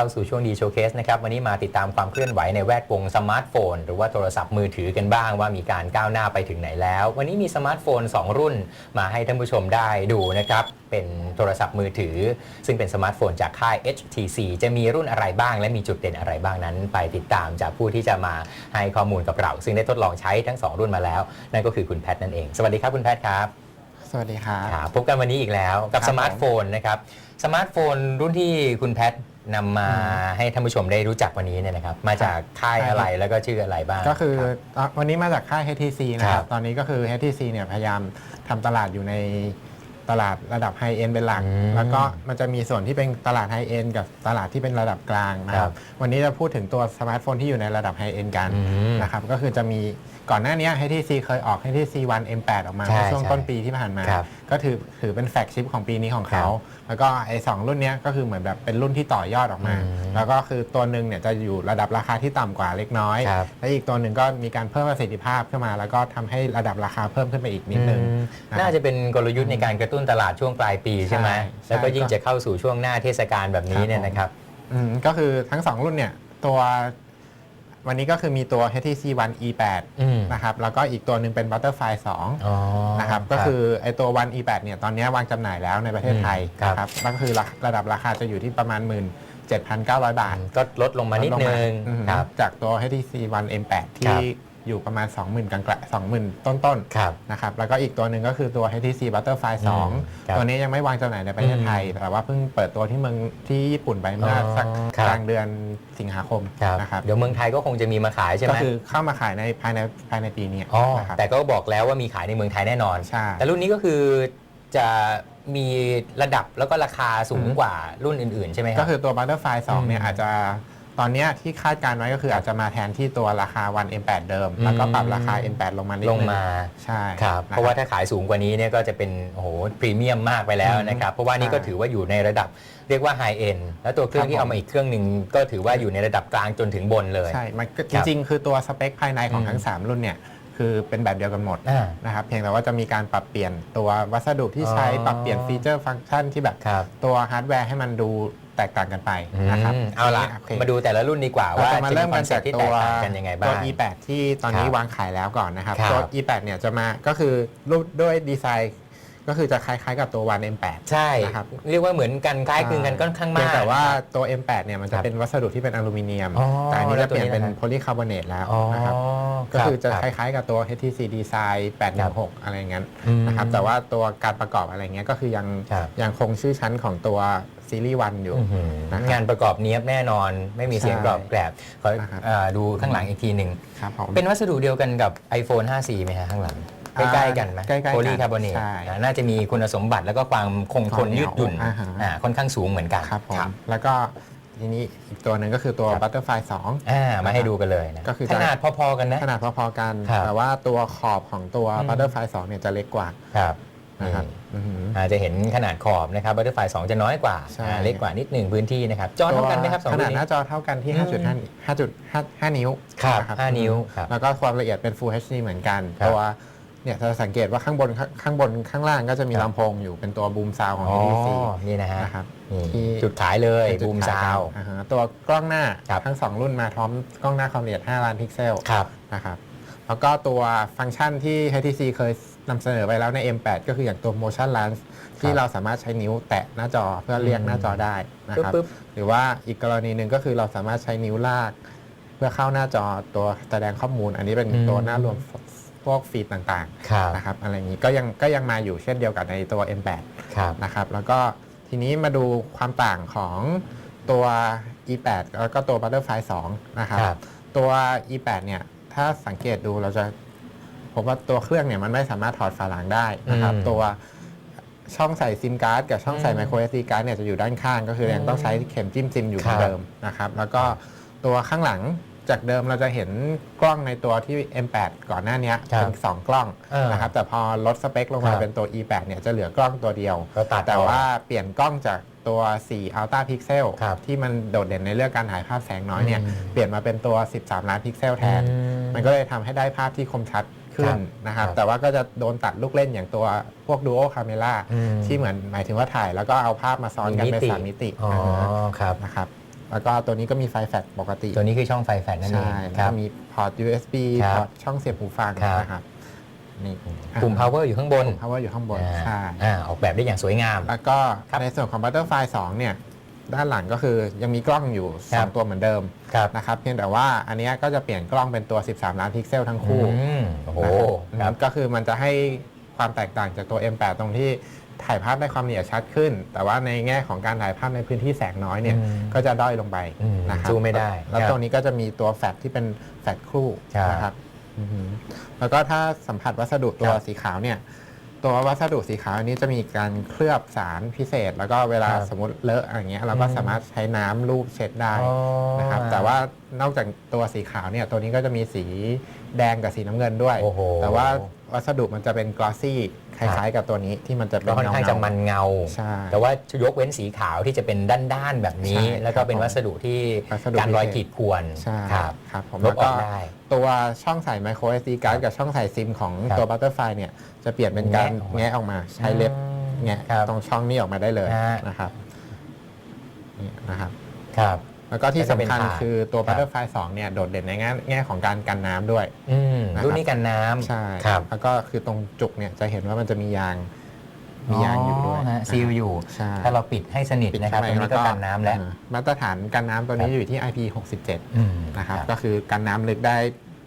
เข้าสู่ช่วงดีโชว์เคสนะครับวันนี้มาติดตามความเคลื่อนไหวในแวดวงสมาร์ทโฟน หรือว่าโทรศัพท์มือถือกันบ้างว่ามีการก้าวหน้าไปถึงไหนแล้ว วันนี้มีสมาร์ทโฟน 2 รุ่นมาให้ท่านผู้ชมได้ดูนะครับเป็นโทรศัพท์มือถือ ซึ่งเป็นสมาร์ทโฟนจากค่าย HTC จะมีรุ่นอะไรบ้าง และมีจุดเด่นอะไรบ้างนั้น ไปติดตามจากผู้ที่จะมาให้ข้อมูลกับเรา ซึ่งได้ทดลองใช้ทั้งสองรุ่นมาแล้ว นั่นก็คือคุณแพทนั่นเองสวัสดีครับคุณแพทครับสวัสดีครับครับพบกันวันนี้อีกแล้วกับครับสมาร์ทโฟนนะครับสมาร์ทโฟนรุ่นที่คุณแพท นำมาอืมให้ท่านผู้ชมได้รู้จักวันนี้เนี่ยนะครับ มาจากค่ายอะไรแล้วก็ชื่ออะไรบ้างก็คือรับอะวันนี้มาจากค่าย HTC นะคครัรับบ ตอนนี้ก็คือ HTC เนี่ยพยายามทำตลาดอยู่ในตลาดระดับไฮเอ็นเป็นหลัก อืมแล้วก็มันจะมีส่วนที่เป็นตลาดไฮเอ็นกับตลาดที่เป็นระดับกลางนะคครัรับบวันนี้จะพูดถึงตัวสมาร์ทโฟนที่อยู่ในระดับไฮเอ็นกันอืมนะครับก็คือจะมีก่อนหน้านี้ HTC เคยออก HTC One M8 ออกมาใช่ในช่วงใช่ต้นปีที่ผ่านมา ครับ ก็ถือถือเป็นแฟกชิปของปีนี้ของเขา แล้วก็ไอ้สองรุ่นเนี้ยก็คือเหมือนแบบเป็นรุ่นที่ต่อยอดออกมาอืมแล้วก็คือตัวหนึ่งเนี่ยจะอยู่ระดับราคาที่ต่ำกว่าเล็กน้อยครับและอีกตัวหนึ่งก็มีการเพิ่มประสิทธิภาพขึ้นมา แล้วก็ทำให้ระดับราคาเพิ่มขึ้นไปอีกนิดนึงอืมนะครับน่าจะเป็นกลยุทธ์ในการกระตุ้นตลาดช่วงปลายปีใช่ไหมใช่แล้วก็ใช่ยิ่งจะเข้าสู่ช่วงหน้าเทศกาลแบบนี้เนี่ยนะครับอืมก็คือทั้ง 2 รุ่นเนี่ยตัว วันนี้ก็คือมีตัว HTC One E8 อืมนะครับแล้วก็อีกตัวหนึ่งเป็น Butterfly 2อ๋อนะครับก็คือไอตัว One E8 เนี่ยตอนนี้วางจำหน่ายแล้วในประเทศไทยอืมครับนะครับแล้วก็คือระระดับราคาจะอยู่ที่ประมาณ17,900 บาท ก็ลดลงมานิดนึงอืมครับจากตัว HTC One M8 ครัที่บ อยู่ประมาณ 20,000กลางๆ20,000 ต้นๆครับนะครับแล้วก็อีกตัวหนึ่งก็คือตัว HTC Butterfly อืมครับ2 ตัวนี้ยังไม่วางจำหน่ายในประเทศไทย แต่ว่าเพิ่งเปิดตัวที่เมืองที่ญี่ปุ่นไปเมื่อออสักครับ กลางเดือนสิงหาคมครับนะครับเดี๋ยวเมืองไทยก็คงจะมีมาขายใช่ไหก็มคือเข้ามาขายในภายในภายในปีนี้อ๋อนะครับแต่ก็บอกแล้วว่ามีขายในเมืองไทยแน่นอน ใช่ แต่รุ่นนี้ก็คือจะมีระดับแล้วก็ราคาสูงอืม กว่ารุ่นอื่นๆ ใช่ไหมครัก็คือตัว Butterfly 2เนี่ยอืมอาจจะ ตอนเนี้ยที่คาดการณ์ไว้ก็คืออาจจะมาแทนที่ตัวราคา One M8 เดิม แล้วก็ปรับราคา M8 ลงมานิดลนึงงมาใช่ครับนเพราะว่าถ้าขายสูงกว่านี้เนี่ยก็จะเป็นโอ้โหพรีเมียมมากไปแล้วอืมนะครับเพราะว่านี่ก็ใช่ถือว่าอยู่ในระดับเรียกว่าไฮเอ็นแล้วตัวเครื่องครับที่เอาผมมาอีกเครื่องหนึ่งก็ถือว่าอยู่ในระดับกลางจนถึงบนเลยใช่มันก็คจรับริงๆ คือตัวสเปคภายในของอืมทั้ง 3 รุ่นเนี่ย คือเป็นแบบเดียวกันหมดอ่า นะครับเพียงแต่ว่าจะมีการปรับเปลี่ยนตัววัสดุที่ใช้อ๋อ ปรับเปลี่ยนฟีเจอร์ฟังก์ชันที่แบบครับตัวฮาร์ดแวร์ให้มันดูแตกต่างกันไปอืนะครับมเอาละโคมาดูแต่ละรุ่นดีกว่าเราว่าจะมาจะเริ่มีมคอกันนเซ็ปจากต์ที่ตัแตกวต่างกันยังไงบ้าตัว ง E8 ที่ตอนนี้ครับวางขายแล้วก่อนนะครับครับตัว E8 เนี่ยจะมาก็คือรูปด้วยดีไซน์ ก็คือจะคล้ายๆกับตัว One M8 ใช่นะครับเรียกว่าเหมือนกันคล้ายคลึงกันค่อนข้างเพีมายกงแต่ว่าตัว M8 เนี่ยมันคจะรับเป็นวัสดุที่เป็นอลูมิเนียมอ๋อแต่อันนี้แล้จะวเปลี่ยนเป็นตัวนี้นะครับโพลีคาร์บอเนตแล้วอ๋อนะครับก็คือจะรับคล้ายๆกับตัว HTC Design 816 อะไรอย่างนั้นอืมนะครับแต่ว่าตัวการประกอบอะไรเงี้ยก็คือยังครับยังคงชื่อชั้นของตัวซีรีส์วันอยู่อื้อหือนะครับงานประกอบเนี้ยบแน่นอนไม่มีเสียงใช่กรอบแกรบขอนะครับเอ่อดูข้างหลังอีกทีหนึ่งครับผมเป็นวัสดุเดียวกันกับ iPhone 5C ไหมฮะข้างหลังอ่า ใกล้ๆกันไหมใกล้ๆกันโพลีคาร์บอเนตใช่น่าจะมีคุณสมบัติแล้วก็ความคงทนความเหนียืยวดหยุ่นอ่าฮะ อ่าค่อนข้างสูงเหมือนกันครับผม แล้วก็ทีนี้อีกตัวหนึ่งก็คือตัวครับ Butterfly 2อ่ามาให้ดูกันเลยนะก็คือขนาดพอๆกันนะ ขนาดพอๆกัน ครับแต่ว่าตัวขอบของตัวอืม Butterfly 2เนี่ยจะเล็กกว่าครับนะครับนี่อือหือ อาจจะเห็นขนาดขอบนะครับ Butterfly 2จะน้อยกว่าใช่ อ่าเล็กกว่านิดหนึ่งพื้นที่นะครับจอเท่ากันไหมครับสองขรุ่นาดนหน้านี้จอเท่ากันที่อืม5.5 5.5 5นิ้วครับนะห้านิ้วครับ แล้วก็ความละเอียดเป็น Full HD เหมือนกัน ครับตัว เนี่ยถ้าสังเกตว่าข้างบนข้างข้างบนข้างล่างก็จะมีครับ ลำโพงอยู่เป็นตัวบูมซาวของ อ๋อ HTC นี่นะฮะนะครับ นี่ที่ จุดขายเลยเป็นจุดบูมขยซาวกันอ่าฮะตัวกล้องหน้าครับ ทั้ง 2 รุ่นมาพร้อมกล้องหน้าความละเอียด 5 ล้านพิกเซลครับ นะครับแล้วก็ตัวฟังก์ชันที่ HTC เคยนำเสนอไปแล้วใน M8 ก็คืออย่างตัว Motion Lens ที่เราสามารถใช้นิ้วแตะหน้าจอเพื่อเรียกหน้าจอได้นะครับปึ๊บ หรือว่าอีกกรณีหนึ่งก็คือเราสามารถใช้นิ้วลาก เพื่อเข้าหน้าจอตัวแสดงข้อมูล อันนี้เป็นอืมตัวหน้ารวมพ วกฟีดต่างครับๆนะครับอะไรอย่างนี้ก็ยังก็ยังมาอยู่เช่นเดียวกับในตัว M8 ครับนะครับแล้วก็ทีนี้มาดูความต่างของตัว E8 แล้วก็ตัว Butterfly 2 นะครับครับตัว E8 เนี่ยถ้าสังเกตดูเราจะพบว่าตัวเครื่องเนี่ยมันไม่สามารถถอดฝาหลังได้นะครับอืมตัวช่องใส่ซิมการ์ดกับช่องใส่อืมไมโคร SD การ์ดเนี่ยจะอยู่ด้านข้าง ก็คือยังต้องใช้เข็มจิ้มซิมอยู่เหมือครันบเดิมนะครับแล้วก็ตัวข้างหลัง จากเดิมเราจะเห็นกล้องในตัวที่ M8 ก่อนหน้านี้ครับเป็นสองกล้องเออนะครับแต่พอลดสเปคลงมาครับเป็นตัว E8 เนี่ยจะเหลือกล้องตัวเดียว ก็ตัดแต่ออกว่าเปลี่ยนกล้องจากตัว 4 Ultra Pixel ครับที่มันโดดเด่นในเรื่องการถ่ายภาพแสงน้อยเนี่ยอืมเปลี่ยนมาเป็นตัว 13 ล้านพิกเซลแทน อืมันก็เลยทำให้ได้ภาพที่คมชัดขึ้ครันบนะครับครับแต่ว่าก็จะโดนตัดลูกเล่นอย่างตัวพวก Duo Camera อืม ที่เหมือนหมายถึงว่าถ่ายแล้วก็เอาภาพมาซ้อนกันเป็นสามมิติอ๋อครับ นะครับ แล้วก็ตัวนี้ก็มีไฟแฟลชปกติตัวนี้คือช่องไฟแฟลชนั่นเองใช่คแล้วรับก็มีพอร์ต USB ครับพอร์ตช่องเสียบหูฟังครับ นะครับนี่ปุ่ม power อยู่ข้างบนปุ่ม power อยู่ข้างบนอ่าใช่ อ่าออกแบบได้อย่างสวยงาม แล้วก็ครับในส่วนของ Butterfly 2 เนี่ย ด้านหลังก็คือยังมีกล้องอยู่ ครับ 2 ตัวเหมือนเดิมครับนะครับเพียงแต่ว่าอันเนี้ยก็จะเปลี่ยนกล้องเป็นตัว 13 ล้านพิกเซลทั้งคู่อืมโอ้โหนะครับครับ ก็คือมันจะให้ความแตกต่างจากตัว M8 ตรงที่ ถ่ายภาพได้ความละเอียดชัดขึ้น แต่ว่าในแง่ของการถ่ายภาพในพื้นที่แสงน้อยเนี่ยอืมก็จะด้อยลงไปอืมนะครับสู้ไม่ได้ แล้วครับตรงนี้ก็จะมีตัวแฟลชที่เป็นแฟลชคู่ครับนะครับอือหือแล้วก็ถ้าสัมผัสวัสดุตัวครับสีขาวเนี่ยตัววัสดุสีขาวอันนี้จะมีการเคลือบสารพิเศษ แล้วก็เวลาครับสมมติเลอะอย่างเงี้ยเราก็อืมสามารถใช้น้ำลูบเช็ดได้อ๋อนะครับแต่ว่านอกจากตัวสีขาวเนี่ยตัวนี้ก็จะมีสีแดงกับสีน้ำเงินด้วยโอ้โหแต่ว่า วัสดุมันจะเป็นกลอสซี่คล้ายๆ กับตัวนี้ที่มันจะเป็ก็นค่อนข้างเงาๆจะมันเงาใช่แต่ว่ายกเว้นสีขาวที่จะเป็นด้านๆแบบนี้ใช่แล้วก็เป็นครับผมวัสดุที่วัสดุการรอยพิเศษขีดข่วนใช่ครับครับผมลแล้บวอก็อกได้ตัวช่องใส่ micro SD card กับช่องใส่ซิมของครับตัว Butterfly เนี่ยจะเปลี่ยนเป็นการแงะออกมาแงะออกมาใช้เล็บอืมแงะครับตรงช่องนี้ออกมาได้เลยฮะนะครับนี่นะครับครับ แล้วก็ที่ก็จะเป็นสำคัญถาดคือตัวครับ Butterfly 2เนี่ยโดดเด่นในแง่แง่ของการกันน้ำด้วย อืมนะครับ รุ่นนี้กันน้ำ ใช่ครับ แล้วก็คือตรงจุกเนี่ยจะเห็นว่ามันจะมียางมียางอยู่ด้วยฮะนะครับซีลอยู่ ใช่ถ้าเราปิดให้สนิทปิดนะครับตข้ารงงในี้ก็กันน้ำแล้ว เออมาตรฐานกันน้ำตัวนี้ครับอยู่ที่ IP 67 อืมนะครับ ก็คือกันน้ำลึกได้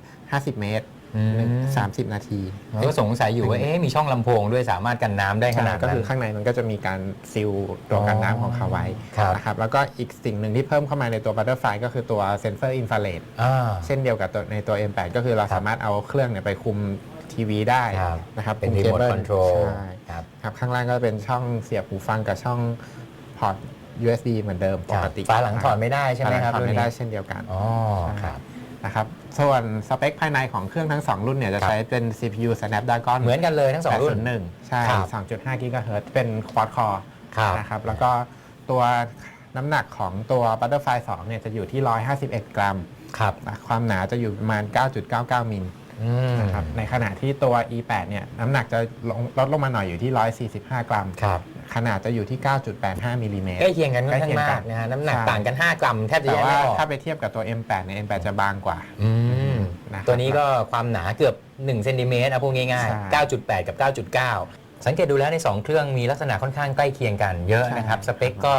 50 เมตรอืมหนึ่ง สามสิบนาทีเราก็สงสัยอยู่ว่าเอ๊ะมีช่องลำโพงด้วยสามารถกันน้ำได้ขนาดก็นั้คือนข้างในมันก็จะมีการซีลตัวกันน้ำของเขาไว้ครับนะครับแล้วก็อีกสิ่งหนึ่งที่เพิ่มเข้ามาในตัว Butterfly ก็คือตัวเซนเซอร์อินฟราเรดอ่าเช่นเดียวกับตัวในตัว M8 ก็คือเราครับสามารถเอาเครื่องเนี่ยไปคุมทีวีได้ครับนะครับเป็นคุมรีเคโมทเบิลคอนโทรลใช่ครับครับข้างล่างก็เป็นช่องเสียบหูฟังกับช่องพอร์ต USB เหมือนเดิมปกติฝาหลังถอดไม่ได้ใช่ไหมครับฝาหลังถอดไม่ได้รุ่นนี้เช่นเดียวกันอ๋อครับ นะครับ ส่วนสเปคภายในของเครื่องทั้ง 2 รุ่นเนี่ยจะครับใช้เป็น CPU Snapdragon เหมือนกันเลยทั้งสองรุ่น801ใช่ครับ2.5 GHz เป็น Quad Core ครับนะครับ แล้วก็ตัวน้ำหนักของตัว Butterfly 2เนี่ยจะอยู่ที่ 151 กรัมครับนะความหนาจะอยู่ประมาณ 9.99 มิลอืมนะครับ ในขณะที่ตัว E8 เนี่ยน้ำหนักจะลงลดลงมาหน่อยอยู่ที่ 145 กรัมครับ ขนาดจะอยู่ที่ 9.85มิลลิเมตร ใกล้เคียงกันค่อนใกล้ข้างเคียงมากักนนะฮะน้ำหนักใช่ ต่างกัน 5 กรัมแทบจะแต่แยกว่าไม่ออกถ้าไปเทียบกับตัว M8 เนี่ย M8 จะบางกว่า อืมนะครับตัวนี้ก็ความหนาเกือบ1เซนติเมตรเอาพูดง่ายใช่ ๆ 9.8 กับ 9.9 สังเกตดูแล้วใน 2 เครื่องมีลักษณะค่อนข้างใกล้เคียงกันเยอะนะครับใช่สเปคก็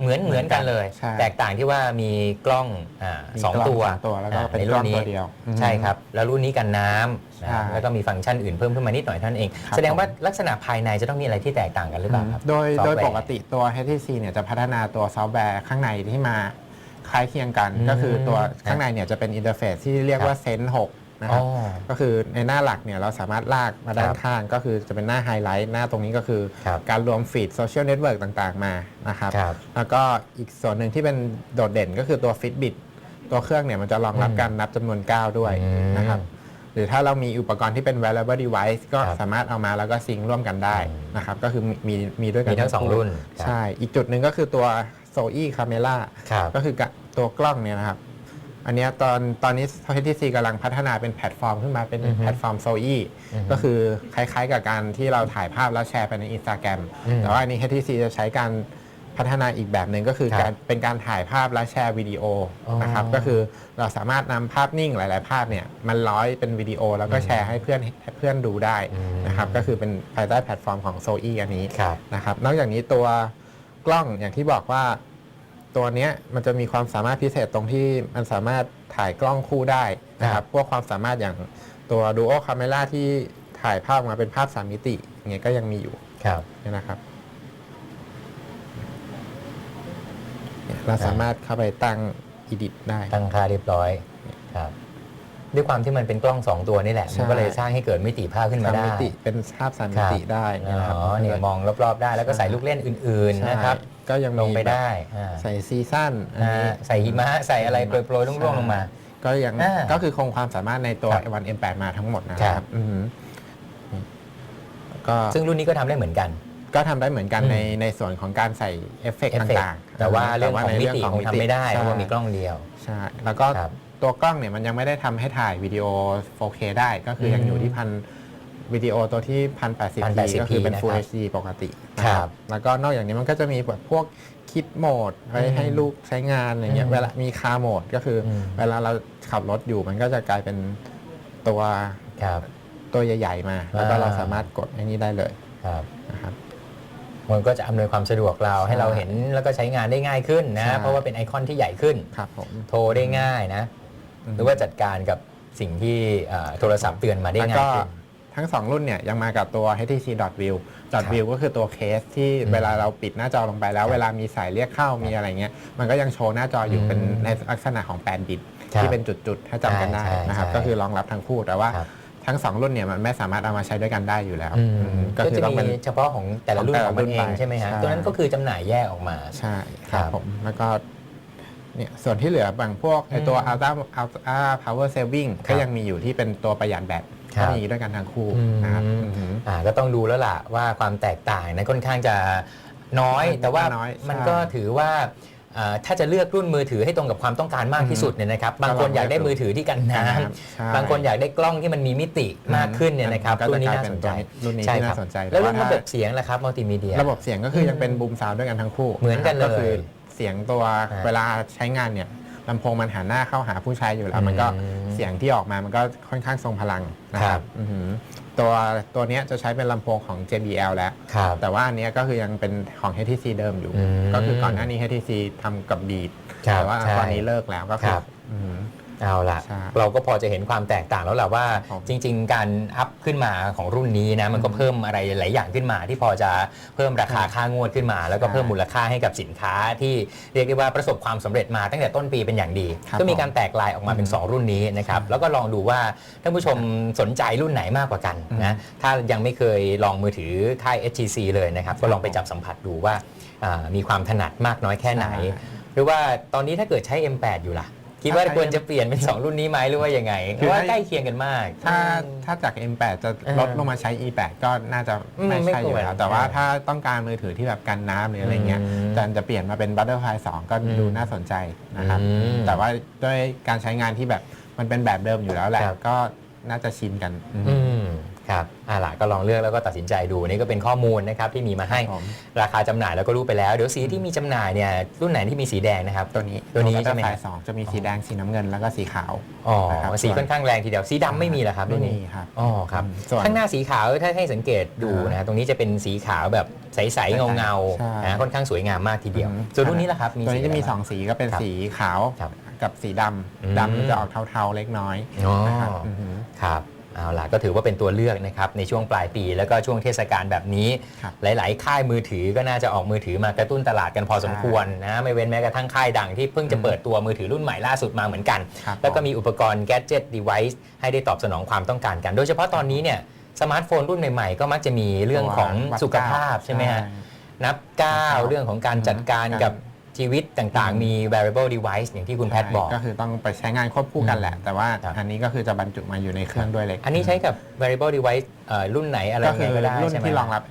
เหมือนเหมือนกันเลย ใช่ แตกต่างที่ว่ามีกล้องอ่ามีสองกล้องตัวสองตัวแล้วก็อ่าเป็นในกล้รุ่องนนี้ตัวเดียวอืมใช่ครับ แล้วรุ่นนี้กันน้ำนะใช่แล้วก็มีฟังก์ชันอื่นเพิ่มขึ้นมานิดหน่อยเท่านั้นเอง ครับ แสดงว่าลักษณะภายในจะต้องมีอะไรที่แตกต่างกันหรือเปล่าครับ โดยซอฟโดต์ยแวร์ปกติตัว HTC เนี่ยจะพัฒนาตัวซอฟต์แวร์ข้างในที่มาคล้ายเคียงกัน อืมก็คือตัวข้างในเนี่ยจะเป็นอินเทอร์เฟซที่เรียกว่า Sense 6 นะคอ๋รัอบก็คือในหน้าหลักเนี่ยเราสามารถลากมาด้าคนรับข้างก็คือจะเป็นหน้าไฮไลท์หน้าตรงนี้ก็คือครับการรวมฟีดโซเชียลเน็ตเวิร์กต่างๆมานะครับครับแล้วก็อีกส่วนหนึ่งที่เป็นโดดเด่นก็คือตัว Fitbit ตัวเครื่องเนี่ยมันจะรองรับอืมการนับจำนวนก้าวด้วยอืมนะครับหรือถ้าเรามีอุปกรณ์ที่เป็น wearable device ก็ครับสามารถเอามาแล้วก็ซิงค์ร่วมกันได้อืมนะครับก็คือมีมีมีด้วยกันมีทั้งสองคู่รุ่นครับใช่ อีกจุดหนึ่งก็คือตัว Zoe Camera ครับก็คือกะตัวกล้องเนี่ยนะครับ อันเนี้ยตอนตอนนี้ HTC กำลังพัฒนาเป็นแพลตฟอร์มขึ้นมาเป็นอือฮึแพลตฟอร์ม Zoe อือฮึก็คือคล้ายๆ กับการที่เราถ่ายภาพแล้วแชร์ไปใน Instagram อืมแต่ว่าอันนี้ HTC จะใช้การพัฒนาอีกแบบหนึ่งก็คือครับการเป็นการถ่ายภาพและแชร์วิดีโอออนะครับก็คือเราสามารถนำภาพนิ่งหลาย ๆ ภาพเนี่ยมันร้อยเป็นวิดีโอแล้วก็แชร์ให้เพื่อนให้เพื่อนดูได้อืมนะครับก็คือเป็นภายใต้แพลตฟอร์มของ Zoe อันนี้ครับนะครับนอกจากนี้ตัวกล้องอย่างที่บอกว่า ตัวเนี้ยมันจะมีความสามารถพิเศษตรงที่มันสามารถถ่ายกล้องคู่ได้นะคครัรับบพวกความสามารถอย่างตัว Duo Camera ที่ถ่ายภาพออกมาเป็นภาพสามมิติอย่างเงี้ยก็ยังมีอยู่ครับเนี่ยนะครับเนี่ยเราสามารถเข้าไปตั้ง edit ได้ ตั้งค่าเรียบร้อยครับด้วยความที่มันเป็นกล้อง2ตัวนี่แหละใช่มันก็เลยสร้างให้เกิดมิติภาพขึ้นมาสามได้มิติเป็นภาพสามมิติได้อ๋เนี่ยนะครับอเนี่ยมองรอบๆได้แล้วก็ใส่ลูกเล่นอื่นๆนะครับใช่ ก็ยังมีลงไปได้อ่าใส่ซีซั่นอันอ่านี้ ใส่หิมะใส่อะไรโปรยๆร่วงๆลงมา ก็ยังอ่าก็คือคงความสามารถในตัว ครับวัน M8 มาทั้งหมดนะคครัรับบ อือหือก็ซึ่งรุ่นนี้ก็ทำได้เหมือนกัน ก็ทำได้เหมือนกันอืม ในในส่วนของการใส่เอฟเฟกต์เอฟเฟกต่างต์ๆแต่ว่าเรื่องของในมิติคงทำไม่ได้เพราะว่ามีกล้องเดียว ใช่แล้วก็ครับตัวกล้องเนี่ยมันยังไม่ได้ทำให้ถ่ายวิดีโอ 4K ได้ก็คือยังอืมอยู่ที่พัน วิดีโอตัวที่ 1080p 1080p ก็คือเป็น Full นะครับ HD ปกตินะครับ แล้วก็นอกจากนี้มันก็จะมีแบบพวกคิดโหมดไว้อืมให้ลูกใช้งานอะไรเงี้ยอืมเวลามีคาร์โหมดก็คืออม เวลาเราขับรถอยู่มันก็จะกลายเป็นตัวครับ ตัวใหญ่ ๆ มา แล้วก็อ่า เราสามารถกดไอ้นี้ได้เลยครับ นะครับ มันก็จะอำนวยความสะดวกเราให้เราเห็นแล้วก็ใช้งานได้ง่ายขึ้นนะใช่เพราะว่าเป็นไอคอนที่ใหญ่ขึ้น ครับผม โทรได้ง่ายนะ หรือว่าจัดการกับสิ่งที่เอ่อโทรศัพท์เตือนมาได้แล้วง่าก็ยขึ้น ทั้ง 2 รุ่นเนี่ยยังมากับตัว HTC View ครับ View ก็คือตัวเคสที่อืมเวลาเราปิดหน้าจอลงไปแล้วครับเวลามีสายเรียกเข้ามีอะไรเงี้ยมันก็ยังโชว์หน้าจออยู่อืมเป็นในลักษณะของ8บิตครับที่เป็นจุดๆ ถ้าจำกันได้ใช่ใช่นะครับใช่ก็คือรองรับทั้งคู่แต่ว่าครับทั้ง 2 รุ่นเนี่ยมันไม่สามารถเอามาใช้ด้วยกันได้อยู่แล้วอืมอืมก็ก็คือจะต้องมีเป็นเฉพาะของแต่ละรุ่นของของมันแต่ละรุ่นเองไปใช่ไหมฮะใช่ตัวนั้นก็คือจำหน่ายแยกออกมาใช่คครัรับบผมแล้วก็เนี่ยส่วนที่เหลือบางพวกไอตัวอืม Ultra Ultra Power Saving ครับก็ยังมีอยู่ที่เป็นตัวประหยัดแบต ครัก็บ มีด้วยกันทั้งคู่อืมนะครับอือหืออ่าก็ต้องดูแล้วล่ะว่าความแตกต่างนั้นค่อนข้างจะน้อยมันแต่ว่าน้อยมันใช่ก็ถือว่าอ่าถ้าจะเลือกรุ่นมือถือให้ตรงกับความต้องการมากที่สุดเนี่ยนะครับ บางคนอยากได้มือถือที่กันน้ใช่ำบางคนอยากได้กล้องที่มันมีมิติมากขึ้นเนี่ยนะครับก็รุ่นนี้จะกลายน่าเป็สนนใจตัวรุ่นนี้ใช่ที่คน่ารับสนใจแล้วรุ่นแต่ระว่าบบเสียงล่ะครับมัลติมีเดีย ระบบเสียงก็คือยังเป็นบูมซาวด้วยกันทั้งคู่เหมือนกันเลยก็คือเสียงตัวอ่าเวลาใช้งานเนี่ย ลำโพงมันหันหน้าเข้าหาผู้ใช้อยู่แล้ว มันก็อืมเสียงที่ออกมามันก็ค่อนข้างทรงพลังนะคครัรับบอือหือตัวตัวเนี้ยจะใช้เป็นลำโพงของ JBL แล้ว ครับแต่ว่าอันเนี้ยก็คือยังเป็นของ HTC เดิมอยู่ อืมก็คือก่อนหน้านี้ HTC ทำกับ Beat ครับแต่ว่าใช่ตอนนี้เลิกแล้วก็คืคอรับ อือหือ เอาล่ะใช่เราก็พอจะเห็นความแตกต่างแล้วแหละว่าครับผมจริง ๆ การอัพขึ้นมาของรุ่นนี้นะมันก็เพิ่มอะไรหลายอย่างขึ้นมา ที่พอจะเพิ่มราคาค่างวดขึ้นมา แล้วก็ใช่เพิ่มมูลค่าให้กับสินค้าที่เรียกได้ว่าประสบความสำเร็จมาตั้งแต่ต้นปีเป็นอย่างดี ครับก็มีการแตกลายออกมาเป็นอืม2รุ่นนี้นะครับใช่แล้วก็ลองดูว่าท่านผู้ชมสนใจรุ่นไหนมากกว่ากันนะถ้ายังไม่เคยลองมือถือค่าย HTC เลยนะครับก็ลองไปจับสัมผัสดูว่าอ่ามีความถนัดมากน้อยแค่ไหนหรือว่าตอนนี้ถ้าเกิดใช้ M8 อยู่ล่ะ คิดว่าถ้าใช้ควรจะเปลี่ยนเป็น 2 รุ่นนี้ไหมหรือว่ายังไงเพคือราะว่าให้ใกล้เคียงกันมาก ถ้าถ้าจาก M8 จะเออลดลงมาใช้ E8 ก็น่าจะอืมไม่ไม่ใช่อควยู่รแล้ว แต่ว่าใช่ถ้าต้องการมือถือที่แบบกันน้ำหรืออะไรเงี้ยอืมจะจะเปลี่ยนมาเป็น Butterfly 2 ก็อืมดูน่าสนใจนะครับอืมแต่ว่าด้วยการใช้งานที่แบบมันเป็นแบบเดิมอยู่แล้วแหละครับก็น่าจะชินกันอืมอืม ครับอ่าล่ะก็ลองเลือกแล้วก็ตัดสินใจดูนี่ก็เป็นข้อมูลนะครับที่มีมาให้ครับผม ราคาจำหน่ายแล้วก็รู้ไปแล้ว เดี๋ยวสีที่มีจำหน่ายเนี่ยรุ่นไหนที่มีสีแดงนะครับ ตัวนี้ตัวนี้ใช่ไหม Butterfly 2จะมีสีแดงสีน้ำเงินแล้วก็สีขาว อ๋อนะครับ สีค่อนข้างแรงทีเดียวสีดำไม่มีเหรอครับไม่รุ่นมีนี้ครับ อ๋อครับ ส่วน ข้างหน้าสีขาวถ้าให้สังเกตดูอ่านนะ ตรงนี้จะเป็นสีขาวแบบใสๆเงาใช่ ๆนะค่อนข้างสวยงามมากทีเดียว อืมส่วนรุ่นนี้ล่ะครับตัวนี้จะมีสีไรบ้าง2สีก็เป็นครับสีขาวครับกับสีดอืมำดำมันจะออกเทาๆเล็กน้อยอ๋อนะครับอือหือ ครับ เอาล่ะก็ถือว่าเป็นตัวเลือกนะครับในช่วงปลายปี แล้วก็ช่วงเทศกาลแบบนี้ ครับหลาย ๆ ค่ายมือถือก็น่าจะออกมือถือมากระตุ้นตลาดกันพอสมควรนะไม่เว้นแม้กระทั่งค่ายดังที่เพิ่งจะเปิดตัวมือถือรุ่นใหม่ล่าสุดมาเหมือนกัน ครับแล้วก็ผมมีอุปกรณ์ gadget device ให้ได้ตอบสนองความต้องการกัน โดยเฉพาะตอนนี้เนี่ยสมาร์ทโฟนรุ่นใหม่ ๆ ก็มักจะมีเรื่องของวัดสุขภาพใช่ไหมฮะนับก้าวนับก้าวเรื่องของการจัดการอืมกับ ชีวิตต่างๆ มี variable device อย่างที่คุณแพทย์บอกใช่ก็คือต้องไปใช้งานควบคู่กันแหละ แต่ว่าครับอันนี้ก็คือจะบรรจุมาอยู่ในเครื่องด้วยเล็กอันนี้ใช้กับ variable device เอ่อรุ่นไหนอะไรก็ยังคืไงอก็ได้รุ่นใช่ไหมที่รองรับ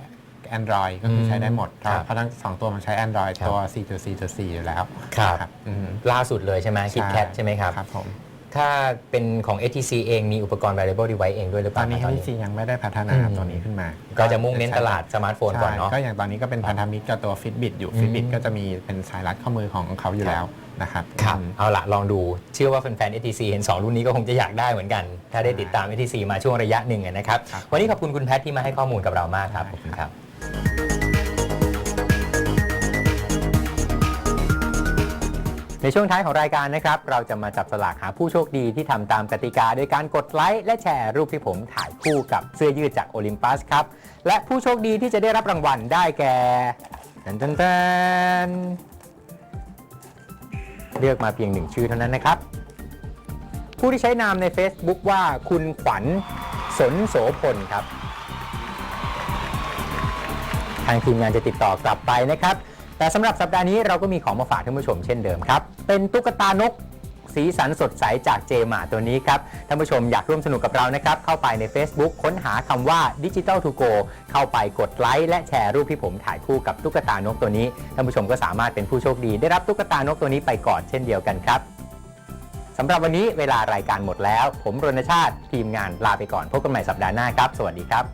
Android ก็คืออมใช้ได้หมดครับเพราะทั้งสองตัวมันใช้ Android ครับตัว 4.4.4 อยู่แล้ว ครับนะอืมล่าสุดเลยใช่ไหมคิดแคทใช่ไหมครับครับผม ถ้าเป็นของ ATC เองมีอุปกรณ์ variable device เองด้วยหรือเปตอล่านนี้ตอน HTC นี้ยังไม่ได้พัฒนาอืม ตัวนี้ขึ้นมาก็จะมุ่งเน้นตลาดสมาร์ทโฟนก่อนเนาะ ใช่ก็อย่างตอนนี้ก็เป็นพันธมิตรกับตัว Fitbit อยู่ อืม Fitbit ก็จะมีเป็นสายรัดข้อมือของเขาอยู่แล้วนะครับครับ อืม เอาละลองดู เชื่อว่าแฟนๆ ATC เห็น 2 รุ่นนี้ก็คงจะอยากได้เหมือนกัน ถ้าได้ติดตาม ATC มาช่วงระยะหนึ่งอะนะครับ ครับ วันนี้ขอบคุณคุณแพทที่มาให้ข้อมูลกับเรามากครับ ขอบคุณครับ ในช่วงท้ายของรายการนะครับ เราจะมาจับสลากหาผู้โชคดีที่ทำตามกติกาโดยการกดไลค์และแชร์รูปที่ผมถ่ายคู่กับเสื้อยืดจากโอลิมปัสครับ และผู้โชคดีที่จะได้รับรางวัลได้แก่ตันตันตันเลือกมาเพียงหนึ่งชื่อเท่านั้นนะครับ ผู้ที่ใช้นามใน Facebook ว่าคุณขวัญสนโสพลครับ ทางทีมงานจะติดต่อกลับไปนะครับ แต่สำหรับสัปดาห์นี้เราก็มีของมาฝากท่านผู้ชมเช่นเดิมครับ เป็นตุ๊กตานกสีสันสดใสจากเจมาตัวนี้ครับ ท่านผู้ชมอยากร่วมสนุกกับเรานะครับ เข้าไปใน Facebook ค้นหาคำว่า Digital to Go เข้าไปกดไลค์และแชร์รูปที่ผมถ่ายคู่กับตุ๊กตานกตัวนี้ ท่านผู้ชมก็สามารถเป็นผู้โชคดี ได้รับตุ๊กตานกตัวนี้ไปก่อนเช่นเดียวกันครับสำหรับวันนี้เวลารายการหมดแล้ว ผมรณชาติทีมงานลาไปก่อนพบกันใหม่สัปดาห์หน้าครับ สวัสดีครับ